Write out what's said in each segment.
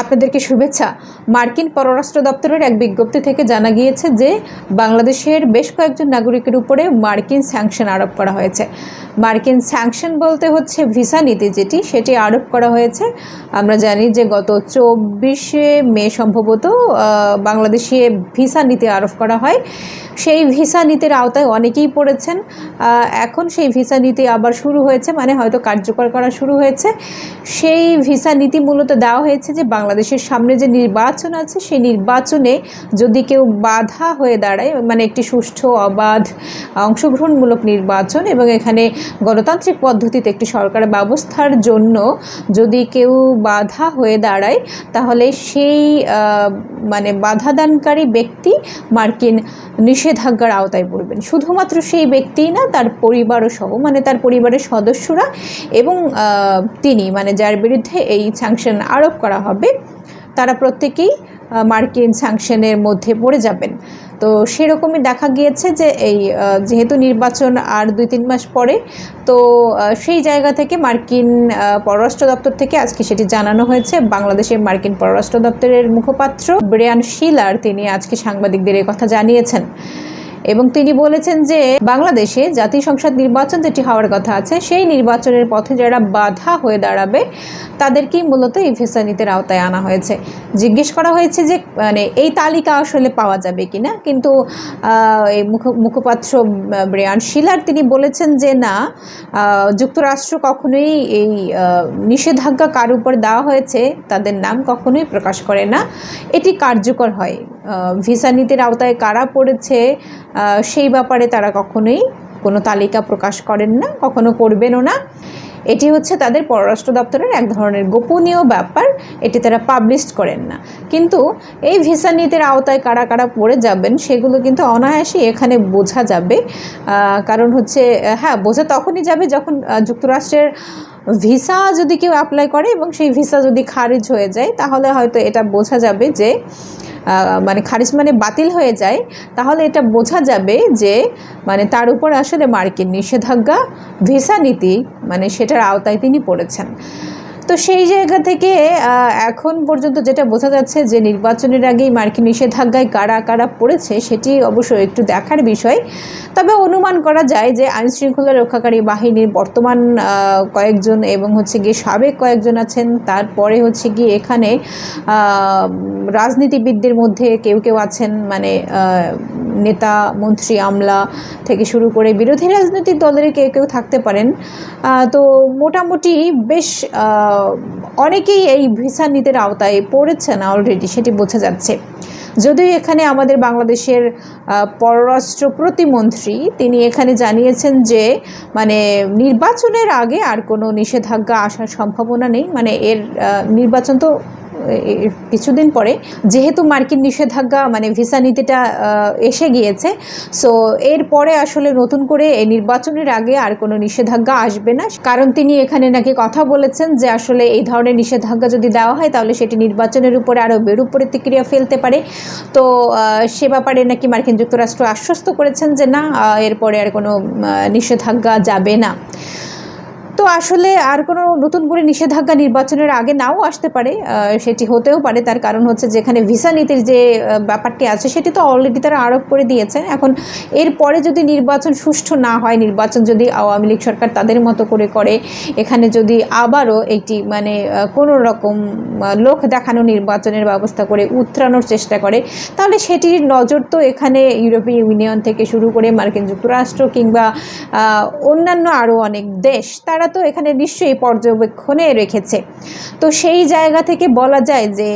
আপনাদেরকে শুভেচ্ছা। মার্কিন পররাষ্ট্র দপ্তরের এক বিজ্ঞপ্তি থেকে জানা গিয়েছে যে, বাংলাদেশের বেশ কয়েকজন নাগরিকের উপরে মার্কিন স্যাংশন আরোপ করা হয়েছে। মার্কিন স্যাংশন বলতে হচ্ছে ভিসা নীতি যেটি, সেটি আরোপ করা হয়েছে। আমরা জানি যে গত চব্বিশে মে সম্ভবত বাংলাদেশে ভিসা নীতি আরোপ করা হয়। সেই ভিসা নীতির আওতায় অনেকেই পড়েছেন। এখন সেই ভিসা নীতি আবার শুরু হয়েছে মানে হয়তো কার্যকর করা শুরু হয়েছে। সেই ভিসা নীতি মূলত দেওয়া হয়েছে যে বাংলাদেশের সামনে যে নির্বাচন আছে, সেই নির্বাচনে যদি কেউ বাধা হয়ে দাঁড়ায় মানে একটি সুষ্ঠু, অবাধ, অংশগ্রহণমূলক নির্বাচন এবং এখানে গণতান্ত্রিক পদ্ধতিতে একটি সরকার ব্যবস্থার জন্য যদি কেউ বাধা হয়ে দাঁড়ায়, তাহলে সেই মানে বাধাদানকারী ব্যক্তি মার্কিন নিষেধাজ্ঞার আওতায় পড়বেন। শুধুমাত্র সেই ব্যক্তিই না, তার পরিবারও সহ মানে তার পরিবারের সদস্যরা এবং তিনি মানে যার বিরুদ্ধে এই স্যাংশন আরোপ করা হবে, তারা প্রত্যেকেই মার্কিন স্যাংশনের মধ্যে পড়ে যাবেন। তো সেরকমই দেখা গিয়েছে যে এই যেহেতু নির্বাচন আর দুই তিন মাস পরে, তো সেই জায়গা থেকে মার্কিন পররাষ্ট্র দপ্তর থেকে আজকে সেটি জানানো হয়েছে। বাংলাদেশের মার্কিন পররাষ্ট্র দপ্তরের মুখপাত্র ব্রিয়ান শিলার তিনি আজকে সাংবাদিকদের কথা জানিয়েছেন। এবং তিনি বলেছেন যে বাংলাদেশে জাতীয় সংসদ নির্বাচন যেটি হওয়ার কথা আছে, সেই নির্বাচনের পথে যারা বাধা হয়ে দাঁড়াবে, তাদেরকেই মূলত এই ভিসা নীতির আওতায় আনা হয়েছে। জিজ্ঞেস করা হয়েছে যে মানে এই তালিকা আসলে পাওয়া যাবে কিনা? কিন্তু এই মুখ, মুখপাত্র ব্রিয়ান শিলার তিনি বলেছেন যে না যুক্তরাষ্ট্র কখনোই এই নিষেধাজ্ঞা কার উপর দেওয়া হয়েছে, তাদের নাম কখনোই প্রকাশ করে না। এটি কার্যকর হয়। ভিসা নীতির আওতায় কারা পড়েছে সেই ব্যাপারে তারা কখনোই কোনো তালিকা প্রকাশ করেন না, কখনো করবেনও না। এটি হচ্ছে তাদের পররাষ্ট্র দপ্তরের এক ধরনের গোপনীয় ব্যাপার, এটি তারা পাবলিশ করেন না। কিন্তু এই ভিসা নীতির আওতায় কারা কারা পড়ে যাবেন, সেগুলো কিন্তু অনায়াসে এখানে বোঝা যাবে। কারণ হচ্ছে হ্যাঁ বোঝা তখনই যাবে যখন যুক্তরাষ্ট্রের ভিসা যদি কেউ অ্যাপ্লাই করে এবং সেই ভিসা যদি খারিজ হয়ে যায়, তাহলে হয়তো এটা বোঝা যাবে যে মানে খারিজ মানে বাতিল হয়ে যায়, তাহলে এটা বোঝা যাবে যে মানে তার উপর আসলে মার্কিন নিষেধাজ্ঞা, ভিসা নীতি মানে সেটার আওতায় তিনি পড়েছেন। তো সেই জায়গা থেকে এখন পর্যন্ত যেটা বোঝা যাচ্ছে যে নির্বাচনের আগেই মার্কিন নিষেধাজ্ঞায় কারা কারা পড়েছে, সেটি অবশ্য একটু দেখার বিষয়। তবে অনুমান করা যায় যে আইন শৃঙ্খলা রক্ষাকারী বাহিনীর বর্তমান কয়েকজন এবং হচ্ছে গিয়ে সাবেক কয়েকজন আছেন, তারপরে হচ্ছে গিয়ে এখানে রাজনীতিবিদদের মধ্যে কেউ কেউ আছেন মানে নেতা, মন্ত্রী, আমলা থেকে শুরু করে বিরোধী রাজনৈতিক দলের কেউ কেউ থাকতে পারেন। তো মোটামুটি বেশ অনেকেই এই ভিসা নীতির আওতায় পড়েছেন অলরেডি সেটি বোঝা যাচ্ছে। যদিও এখানে আমাদের বাংলাদেশের পররাষ্ট্র প্রতিমন্ত্রী, তিনি এখানে জানিয়েছেন যে মানে নির্বাচনের আগে আর কোনো নিষেধাজ্ঞা আসার সম্ভাবনা নেই। মানে এর নির্বাচন তো কিছুদিন পরে, যেহেতু মার্কিন নিষেধাজ্ঞা মানে ভিসা নীতিটা এসে গিয়েছে সো এরপরে আসলে নতুন করে এই নির্বাচনের আগে আর কোনো নিষেধাজ্ঞা আসবে না। কারণ তিনি এখানে নাকি কথা বলেছেন যে আসলে এই ধরনের নিষেধাজ্ঞা যদি দেওয়া হয়, তাহলে সেটি নির্বাচনের উপরে আরও বেরূপ প্রতিক্রিয়া ফেলতে পারে। তো সে ব্যাপারে নাকি মার্কিন যুক্তরাষ্ট্র আশ্বস্ত করেছেন যে না এরপরে আর কোনো নিষেধাজ্ঞা যাবে না। তো আসলে আর কোনো নতুন করে নিষেধাজ্ঞা নির্বাচনের আগে নাও আসতে পারে সেটি হতেও পারে। তার কারণ হচ্ছে যেখানে ভিসা নীতির যে ব্যাপারটি আছে সেটি তো অলরেডি তারা আরোপ করে দিয়েছে এখন এরপরে যদি নির্বাচন সুষ্ঠু না হয়, নির্বাচন যদি আওয়ামী লীগ সরকার তাদের মতো করে করে, এখানে যদি আবারও একটি মানে কোনো রকম লোক দেখানো নির্বাচনের ব্যবস্থা করে উত্তরানোর চেষ্টা করে, তাহলে সেটির নজর তো এখানে ইউরোপীয় ইউনিয়ন থেকে শুরু করে মার্কিন যুক্তরাষ্ট্র কিংবা অন্যান্য আরও অনেক দেশ, তারা তো এখানে নিশ্চয়ই পর্যবেক্ষণে রেখেছে। তো সেই জায়গা থেকে বলা যায় যে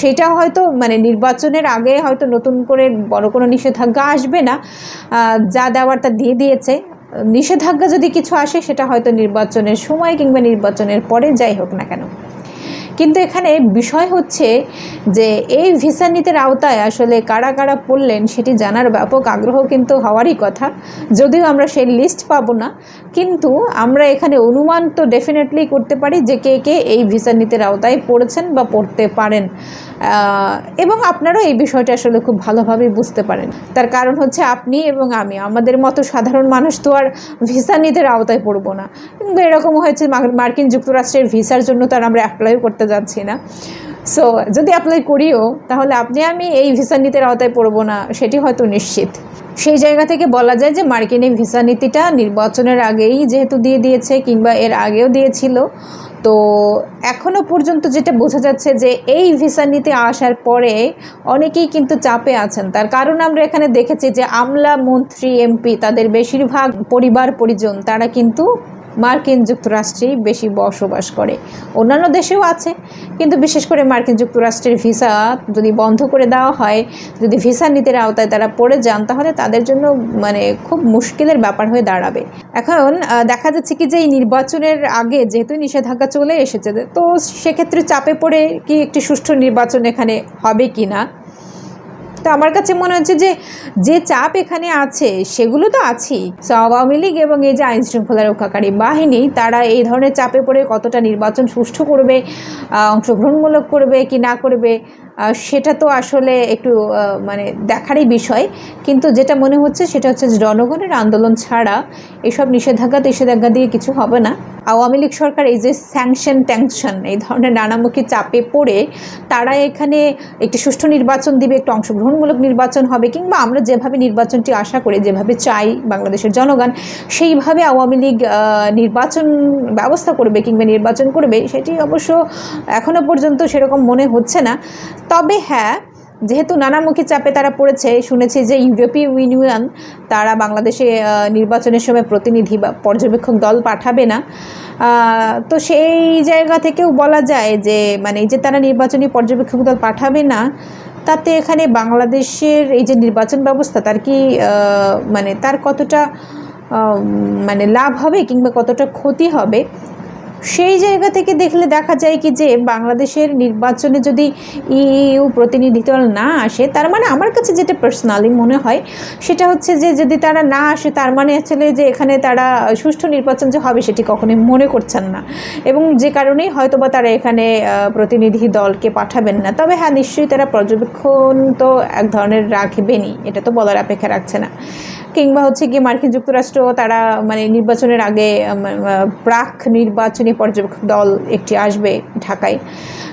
সেটা হয়তো মানে নির্বাচনের আগে হয়তো নতুন করে বড় কোনো নিষেধাজ্ঞা আসবে না যা দেওয়ার তা দিয়ে দিয়েছে। নিষেধাজ্ঞা যদি কিছু আসে, সেটা হয়তো নির্বাচনের সময় কিংবা নির্বাচনের পরে, যাই হোক না কেন। কিন্তু এখানে বিষয় হচ্ছে যে এই ভিসা নীতির আওতায় আসলে কারা কারা পড়লেন সেটি জানার ব্যাপক আগ্রহ কিন্তু হওয়ারই কথা। যদিও আমরা সেই লিস্ট পাবো না, কিন্তু আমরা এখানে অনুমান তো ডেফিনেটলি করতে পারি যে কে কে এই ভিসা নীতির আওতায় পড়েছেন বা পড়তে পারেন। এবং আপনারাও এই বিষয়টা আসলে খুব ভালোভাবেই বুঝতে পারেন। তার কারণ হচ্ছে আপনি এবং আমি, আমাদের মতো সাধারণ মানুষ তো আর ভিসা নীতির আওতায় পড়ব না। এরকম হয়েছে মার- মার্কিন যুক্তরাষ্ট্রের ভিসার জন্য তার আমরা অ্যাপ্লাইও করতে করতে যাচ্ছি না। সো যদি অ্যাপ্লাই করিও, তাহলে আপনি আমি এই ভিসা নীতির আওতায় পড়ব না, সেটি হয়তো নিশ্চিত। সেই জায়গা থেকে বলা যায় যে মার্কিন এই ভিসা নীতিটা নির্বাচনের আগেই যেহেতু দিয়ে দিয়েছে কিংবা এর আগেও দিয়েছিল, তো এখনও পর্যন্ত যেটা বোঝা যাচ্ছে যে এই ভিসা নিতে আসার পরে অনেকেই কিন্তু চাপে আছেন। তার কারণ আমরা এখানে দেখেছি যে আমলা মন্ত্রী এমপি, তাদের বেশিরভাগ পরিবার, পরিজন, তারা কিন্তু মার্কিন যুক্তরাষ্ট্রেই বেশি বসবাস করে। অন্যান্য দেশেও আছে, কিন্তু বিশেষ করে মার্কিন যুক্তরাষ্ট্রের ভিসা যদি বন্ধ করে দেওয়া হয়, যদি ভিসা নীতির আওতায় তারা পড়ে যান, তাহলে তাদের জন্য মানে খুব মুশকিলের ব্যাপার হয়ে দাঁড়াবে। এখন দেখা যাচ্ছে কি যে এই নির্বাচনের আগে যেহেতু নিষেধাজ্ঞা চলে এসেছে, তো সেক্ষেত্রে চাপে পড়ে কি একটি সুষ্ঠু নির্বাচন এখানে হবে কি না তো আমার কাছে মনে হচ্ছে যে যে চাপ এখানে আছে, সেগুলো তো আছেই। সো আওয়ামী লীগ এবং এই যে আইন শৃঙ্খলা রক্ষাকারী বাহিনী, তারা এই ধরনের চাপে পড়ে কতটা নির্বাচন সুষ্ঠু করবে অংশগ্রহণমূলক করবে কি না করবে সেটা তো আসলে একটু মানে দেখারই বিষয়। কিন্তু যেটা মনে হচ্ছে সেটা হচ্ছে জনগণের আন্দোলন ছাড়া এসব নিষেধাজ্ঞা নিষেধাজ্ঞা দিয়ে কিছু হবে না। আওয়ামী লীগ সরকার এই যে স্যাংশন ট্যাংশন এই ধরনের নানামুখী চাপে পড়ে, তারা এখানে একটি সুষ্ঠু নির্বাচন দিবে, একটু অংশগ্রহণমূলক নির্বাচন হবে কিংবা আমরা যেভাবে নির্বাচনটি আশা করি, যেভাবে চাই বাংলাদেশের জনগণ, সেইভাবে আওয়ামী লীগ নির্বাচন ব্যবস্থা করবে কিংবা নির্বাচন করবে, সেটি অবশ্য এখনও পর্যন্ত সেরকম মনে হচ্ছে না। তবে হ্যাঁ যেহেতু নানামুখী চাপে তারা পড়েছে, শুনেছি যে ইউরোপীয় ইউনিয়ন তারা বাংলাদেশে নির্বাচনের সময় প্রতিনিধি বা পর্যবেক্ষক দল পাঠাবে না। তো সেই জায়গা থেকেও বলা যায় যে মানে যে তারা নির্বাচনী পর্যবেক্ষক দল পাঠাবে না তাতে এখানে বাংলাদেশের এই যে নির্বাচন ব্যবস্থা, তার কি মানে তার কতটা মানে লাভ হবে কিংবা কতটা ক্ষতি হবে? সেই জায়গা থেকে দেখলে দেখা যায় কি যে বাংলাদেশের নির্বাচনে যদি ইউ প্রতিনিধি দল না আসে, তার মানে আমার কাছে যেটা পার্সোনালি মনে হয়, সেটা হচ্ছে যে যদি তারা না আসে, তার মানে আসলে যে এখানে তারা সুষ্ঠু নির্বাচন যে হবে সেটি কখনোই মনে করছেন না। এবং যে কারণেই হয়তো বা তারা এখানে প্রতিনিধি দলকে পাঠাবেন না। তবে হ্যাঁ নিশ্চয়ই তারা পর্যবেক্ষণ তো এক ধরনের রাখবেনই, এটা তো বলার অপেক্ষা রাখছে না। কিংবা হচ্ছে কি মার্কিন যুক্তরাষ্ট্র তারা মানে নির্বাচনের আগে প্রাক নির্বাচনী পর্যবেক্ষক দল একটি আসবে ঢাকায়।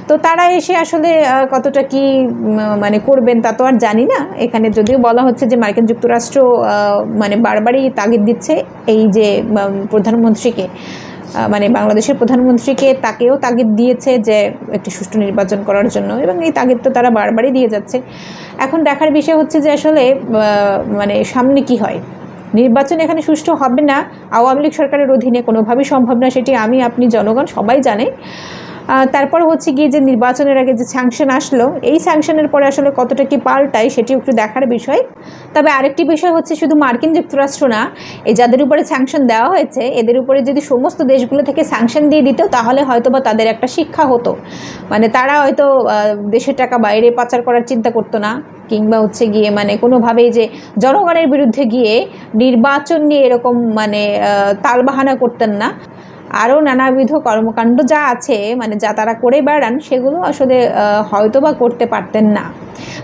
তো তারা এসে আসলে কতটা কি মানে করবেন তা তো আর জানি না। এখানে যদিও বলা হচ্ছে যে মার্কিন যুক্তরাষ্ট্র মানে বারবারই তাগিদ দিচ্ছে এই যে প্রধানমন্ত্রীকে। মানে বাংলাদেশের প্রধানমন্ত্রীকে তাকেও তাগিদ দিয়েছে যে, একটি সুষ্ঠু নির্বাচন করার জন্য। এবং এই তাগিদ তো তারা বারবারই দিয়ে যাচ্ছে। এখন দেখার বিষয় হচ্ছে যে আসলে মানে সামনে কি হয়। নির্বাচন এখানে সুষ্ঠু হবে না, আওয়ামী লীগ সরকারের অধীনে কোনোভাবেই সম্ভব না, সেটি আমি, আপনি, জনগণ সবাই জানে তারপর হচ্ছে গিয়ে যে নির্বাচনের আগে যে স্যাংশন আসলো, এই স্যাংশনের পরে আসলে কতটা কি পাল্টায় সেটি একটু দেখার বিষয়। তবে আরেকটি বিষয় হচ্ছে শুধু মার্কিন যুক্তরাষ্ট্র না, এই যাদের উপরে স্যাংশন দেওয়া হয়েছে, এদের উপরে যদি সমস্ত দেশগুলো থেকে স্যাংশন দিয়ে দিত, তাহলে হয়তো বা তাদের একটা শিক্ষা হতো। মানে তারা হয়তো দেশের টাকা বাইরে পাচার করার চিন্তা করতো না, কিংবা হচ্ছে গিয়ে মানে কোনোভাবেই যে জনগণের বিরুদ্ধে গিয়ে নির্বাচন নিয়ে এরকম মানে তালবাহানা করতেন না। আরও নানাবিধ কর্মকাণ্ড যা আছে মানে যা তারা করে বেড়ান, সেগুলো আসলে হয়তো বা করতে পারতেন না।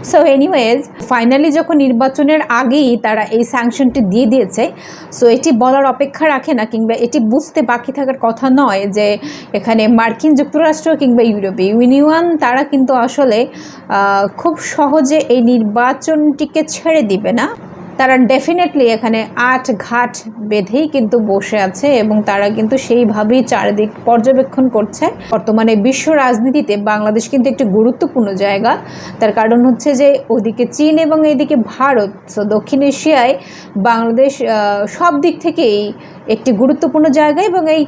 সো এনিওয়েজ ফাইনালি যখন নির্বাচনের আগেই তারা এই স্যাংশনটি দিয়ে দিয়েছে সো এটি বলার অপেক্ষা রাখে না, কিংবা এটি বুঝতে বাকি থাকার কথা নয় যে এখানে মার্কিন যুক্তরাষ্ট্র কিংবা ইউরোপীয় ইউনিয়ন তারা কিন্তু আসলে খুব সহজে এই নির্বাচনটিকে ছেড়ে দিবে না। তারা ডেফিনেটলি এখানে আট ঘাট বেঁধেই কিন্তু বসে আছে এবং তারা কিন্তু সেইভাবেই চারিদিক পর্যবেক্ষণ করছে। বর্তমানে বিশ্ব রাজনীতিতে বাংলাদেশ কিন্তু একটি গুরুত্বপূর্ণ জায়গা। তার কারণ হচ্ছে যে ওদিকে চীন এবং এদিকে ভারত দক্ষিণ এশিয়ায় বাংলাদেশ সব দিক থেকেই একটি গুরুত্বপূর্ণ জায়গা এবং এই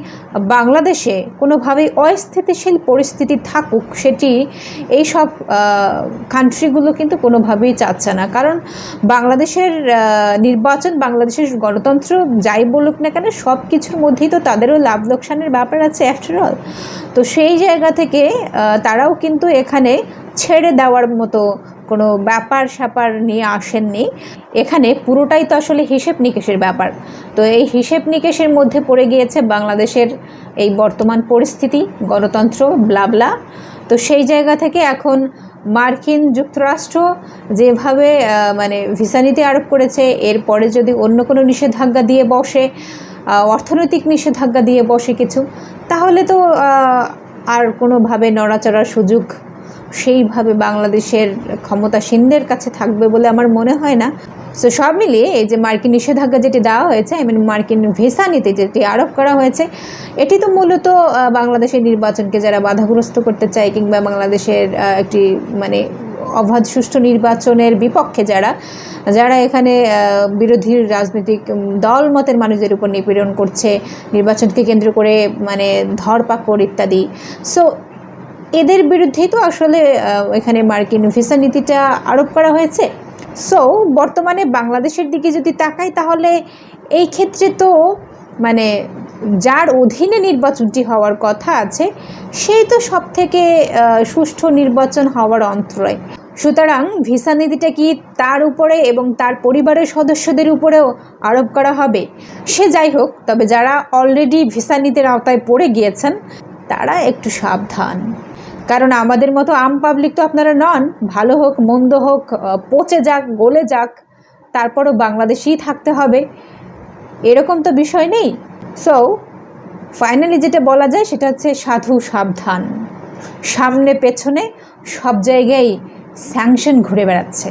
বাংলাদেশে কোনোভাবেই অস্থিতিশীল পরিস্থিতি থাকুক, সেটি এই সব কান্ট্রিগুলো কিন্তু কোনোভাবেই চাচ্ছে না। কারণ বাংলাদেশের নির্বাচন, বাংলাদেশের গণতন্ত্র যাই বলুক না কেন সব কিছুর মধ্যেই তো তাদেরও লাভ লোকসানের ব্যাপার আছে অল তো সেই জায়গা থেকে তারাও কিন্তু এখানে ছেড়ে দেওয়ার মতো কোনো ব্যাপার স্যাপার নিয়ে আসেননি। এখানে পুরোটাই তো আসলে হিসেব নিকেশের ব্যাপার। তো এই হিসেব নিকেশের মধ্যে পড়ে গিয়েছে বাংলাদেশের এই বর্তমান পরিস্থিতি, গণতন্ত্র ব্লাবলা তো সেই জায়গা থেকে এখন মার্কিন যুক্তরাষ্ট্র যেভাবে মানে ভিসা নীতি আরোপ করেছে, এরপরে যদি অন্য কোনো নিষেধাজ্ঞা দিয়ে বসে অর্থনৈতিক নিষেধাজ্ঞা দিয়ে বসে কিছু, তাহলে তো আর কোনোভাবে নড়াচড়ার সুযোগ সেইভাবে বাংলাদেশের ক্ষমতাসীনদের কাছে থাকবে বলে আমার মনে হয় না। সো সব মিলিয়ে এই যে মার্কিন নিষেধাজ্ঞা যেটি দেওয়া হয়েছে আই মিন মার্কিন ভিসা নীতি যেটি আরোপ করা হয়েছে, এটি তো মূলত বাংলাদেশের নির্বাচনকে যারা বাধাগ্রস্ত করতে চায় কিংবা বাংলাদেশের একটি মানে অবাধ সুষ্ঠু নির্বাচনের বিপক্ষে যারা যারা এখানে বিরোধী রাজনৈতিক দল মতের মানুষদের উপর নিপীড়ন করছে, নির্বাচনকে কেন্দ্র করে মানে ধরপাকড় ইত্যাদি। সো এদের বিরুদ্ধেই তো আসলে এখানে মার্কিন ভিসা নীতিটা আরোপ করা হয়েছে। সো বর্তমানে বাংলাদেশের দিকে যদি তাকাই, তাহলে এই ক্ষেত্রে তো মানে যার অধীনে নির্বাচনটি হওয়ার কথা আছে, সেই তো সব থেকে সুষ্ঠু নির্বাচন হওয়ার অন্তরায়। সুতরাং ভিসা নীতিটা কি তার উপরে এবং তার পরিবারের সদস্যদের উপরেও আরোপ করা হবে? সে যাই হোক, তবে যারা অলরেডি ভিসা নীতির আওতায় পড়ে গিয়েছেন, তারা একটু সাবধান। কারণ আমাদের মতো আম পাবলিক তো আপনারা নন। ভালো হোক, মন্দ হোক পচে যাক, গলে যাক, তারপরও বাংলাদেশেই থাকতে হবে। এরকম তো বিষয় নেই। সো ফাইনালি যেটা বলা যায় সেটা হচ্ছে সাধু সাবধান। সামনে, পেছনে সব জায়গায় স্যাংশন ঘুরে বেড়াচ্ছে।